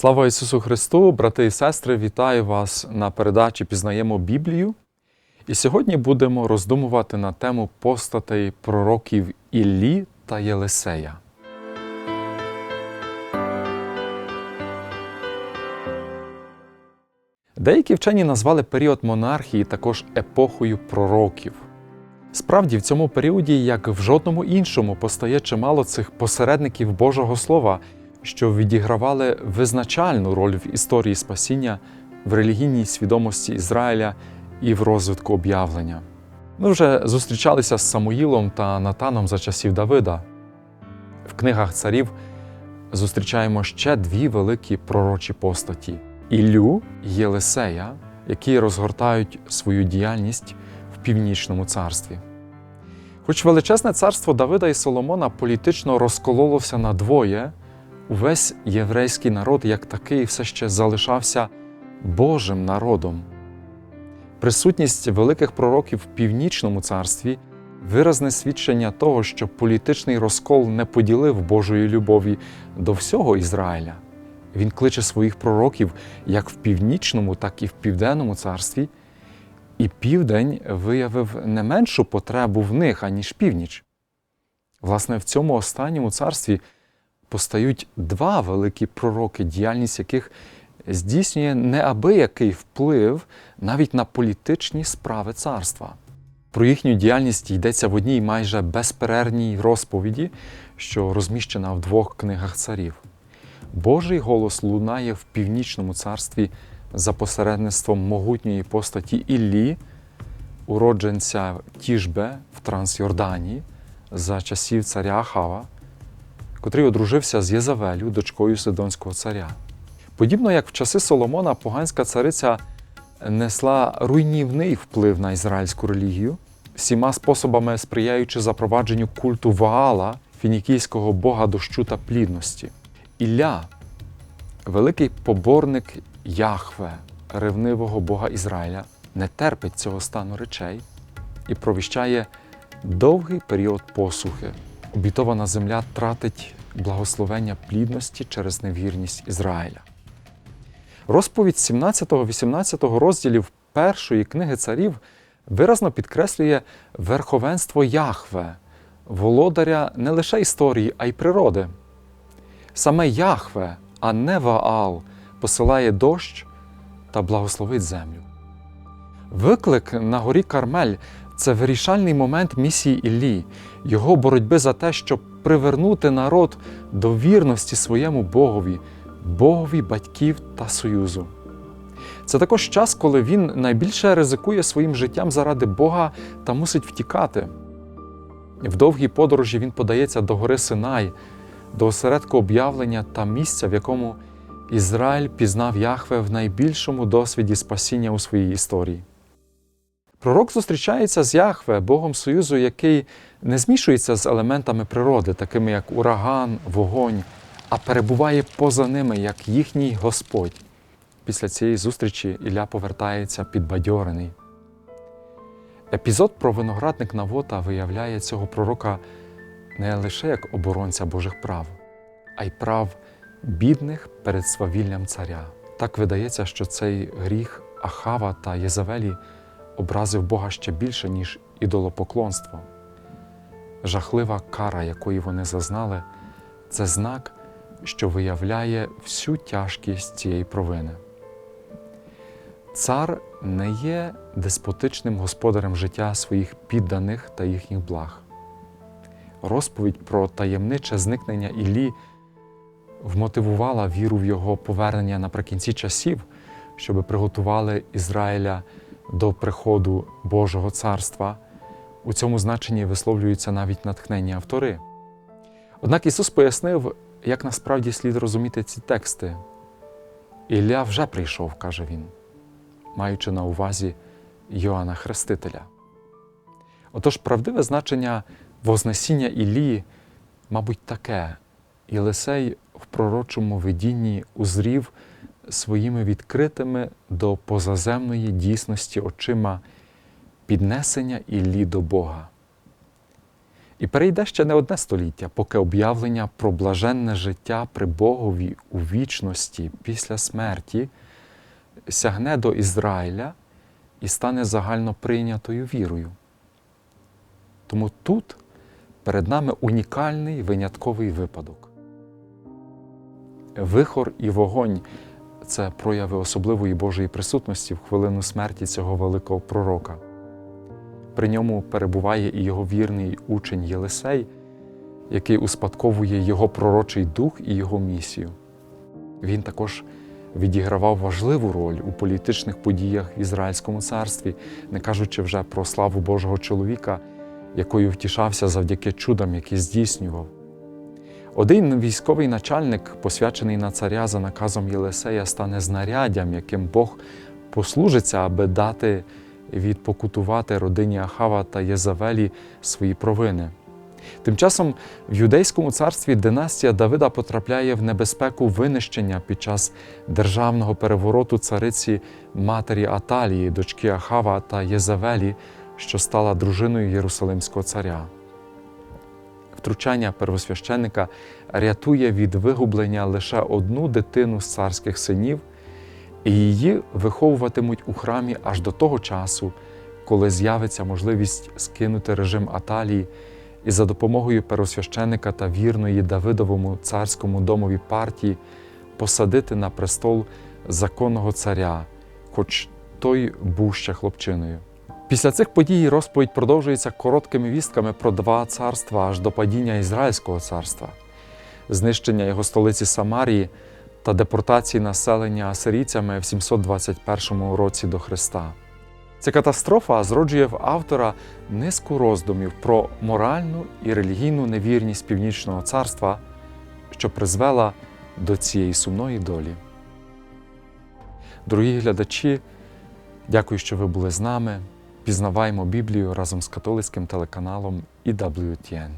Слава Ісусу Христу, брати і сестри, вітаю вас на передачі Пізнаємо Біблію. І сьогодні будемо роздумувати на тему постатей пророків Іллі та Єлисея. Деякі вчені назвали період монархії також епохою пророків. Справді, в цьому періоді, як в жодному іншому, постає чимало цих посередників Божого Слова, що відігравали визначальну роль в історії спасіння, в релігійній свідомості Ізраїля і в розвитку об'явлення. Ми вже зустрічалися з Самуїлом та Натаном за часів Давида. В книгах царів зустрічаємо ще дві великі пророчі постаті Іллю і Єлисея, які розгортають свою діяльність в північному царстві. Хоч величезне царство Давида і Соломона політично розкололося на двоє, увесь єврейський народ як такий все ще залишався Божим народом. Присутність великих пророків в північному царстві виразне свідчення того, що політичний розкол не поділив Божої любові до всього Ізраїля. Він кличе своїх пророків як в північному, так і в південному царстві, і південь виявив не меншу потребу в них, аніж північ. Власне, в цьому останньому царстві постають два великі пророки, діяльність яких здійснює неабиякий вплив навіть на політичні справи царства. Про їхню діяльність йдеться в одній майже безперервній розповіді, що розміщена в двох книгах царів. Божий голос лунає в північному царстві за посередництвом могутньої постаті Іллі, уродженця Тішбе в Трансйорданії за часів царя Ахава, котрий одружився з Єзавелю, дочкою Сидонського царя. Подібно як в часи Соломона поганська цариця несла руйнівний вплив на ізраїльську релігію, всіма способами сприяючи запровадженню культу Ваала, фінікійського бога дощу та плідності. Ілля, великий поборник Яхве, ревнивого Бога Ізраїля, не терпить цього стану речей і провіщає довгий період посухи. Обітована земля тратить благословення плідності через невірність Ізраїля. Розповідь 17-18 розділів першої книги царів виразно підкреслює верховенство Яхве, володаря не лише історії, а й природи. Саме Яхве, а не Ваал, посилає дощ та благословить землю. Виклик на горі Кармель це вирішальний момент місії Іллі, його боротьби за те, щоб привернути народ до вірності своєму Богові, Богові батьків та союзу. Це також час, коли він найбільше ризикує своїм життям заради Бога та мусить втікати. В довгій подорожі він подається до гори Синай, до осередку об'явлення та місця, в якому Ізраїль пізнав Яхве в найбільшому досвіді спасіння у своїй історії. Пророк зустрічається з Яхве, Богом Союзу, який не змішується з елементами природи, такими як ураган, вогонь, а перебуває поза ними, як їхній Господь. Після цієї зустрічі Ілля повертається підбадьорений. Епізод про виноградник Навота виявляє цього пророка не лише як оборонця Божих прав, а й прав бідних перед свавіллям царя. Так видається, що цей гріх Ахава та Єзавелі образив Бога ще більше, ніж ідолопоклонство. Жахлива кара, якої вони зазнали, це знак, що виявляє всю тяжкість цієї провини. Цар не є деспотичним господарем життя своїх підданих та їхніх благ. Розповідь про таємниче зникнення Іллі вмотивувала віру в його повернення наприкінці часів, щоб приготували Ізраїля до приходу Божого царства. У цьому значенні висловлюються навіть натхненні автори. Однак Ісус пояснив, як насправді слід розуміти ці тексти. Ілля вже прийшов, каже він, маючи на увазі Йоанна Хрестителя. Отож, правдиве значення Вознесіння Іллії, мабуть, таке. Єлисей в пророчому видінні узрів своїми відкритими до позаземної дійсності очима піднесення Іллі до Бога. І перейде ще не одне століття, поки об'явлення про блаженне життя при Богові у вічності після смерті сягне до Ізраїля і стане загально прийнятою вірою. Тому тут перед нами унікальний винятковий випадок. Вихор і вогонь це прояви особливої Божої присутності в хвилину смерті цього великого пророка. При ньому перебуває і його вірний учень Єлисей, який успадковує його пророчий дух і його місію. Він також відігравав важливу роль у політичних подіях в Ізраїльському царстві, не кажучи вже про славу Божого чоловіка, якою втішався завдяки чудам, які здійснював. Один військовий начальник, посвячений на царя за наказом Єлисея, стане знаряддям, яким Бог послужиться, аби дати відпокутувати родині Ахава та Єзавелі свої провини. Тим часом в юдейському царстві династія Давида потрапляє в небезпеку винищення під час державного перевороту цариці матері Аталії, дочки Ахава та Єзавелі, що стала дружиною Єрусалимського царя. Втручання первосвященника рятує від вигублення лише одну дитину з царських синів, і її виховуватимуть у храмі аж до того часу, коли з'явиться можливість скинути режим Аталії і за допомогою первосвященика та вірної Давидовому царському домові партії посадити на престол законного царя, хоч той був ще хлопчиною. Після цих подій розповідь продовжується короткими вістками про два царства аж до падіння Ізраїльського царства, знищення його столиці Самарії та депортації населення асирійцями в 721 році до Христа. Ця катастрофа зроджує в автора низку роздумів про моральну і релігійну невірність Північного царства, що призвела до цієї сумної долі. Дорогі глядачі, дякую, що ви були з нами. Пізнаваємо Біблію разом з католицьким телеканалом EWTN.